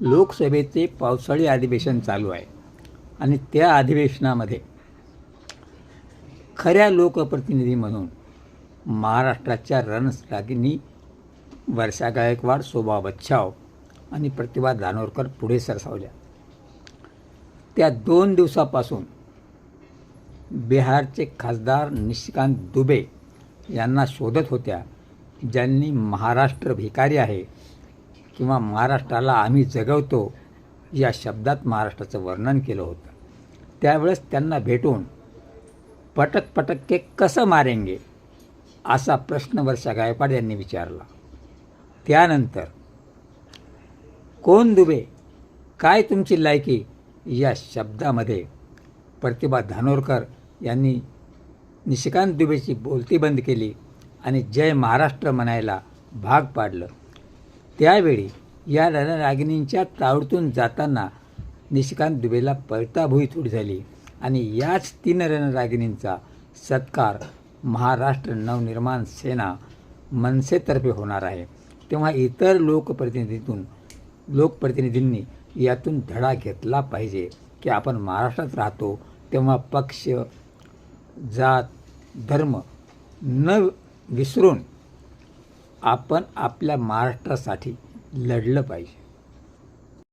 लोकसभेचे पावसाळी अधिवेशन चालू आहे. आणि त्या अधिवेशनामध्ये खऱ्या लोकप्रतिनिधी म्हणून महाराष्ट्राच्या रणरागिनी वर्षा गायकवाड शोभा बच्छाव आणि प्रतिभा दानोरकर पुढे सरसावल्या. त्या दोन दिवसापासून बिहारचे खासदार निशिकांत दुबे यांना शोधत होत्या ज्यांनी महाराष्ट्र भिकारी आहे किंवा महाराष्ट्राला आम्ही जगवतो या शब्दात महाराष्ट्राचं वर्णन केलं होतं. त्यावेळेस त्यांना भेटून पटक पटक के कसं मारेंगे असा प्रश्न वर्षा गायकवाड यांनी विचारला. त्यानंतर कोण दुबे काय तुमची लायकी या शब्दामध्ये प्रतिभा धानोरकर यांनी निशिकांत दुबेची बोलती बंद केली आणि जय महाराष्ट्र म्हणायला भाग पाडलं. त्यावेळी या रणरागिणींच्या तावडतून जाताना निशिकांत दुबेला पळताभुई थोडी झाली आणि याच तीन रणरागिणींचा सत्कार महाराष्ट्र नवनिर्माण सेना मनसेतर्फे होणार आहे. तेव्हा इतर लोकप्रतिनिधीतून लोकप्रतिनिधींनी यातून धडा घेतला पाहिजे की आपण महाराष्ट्रात राहतो तेव्हा पक्ष जात धर्म न विसरून आपण आपल्या महाराष्ट्रासाठी लढलं पाहिजे.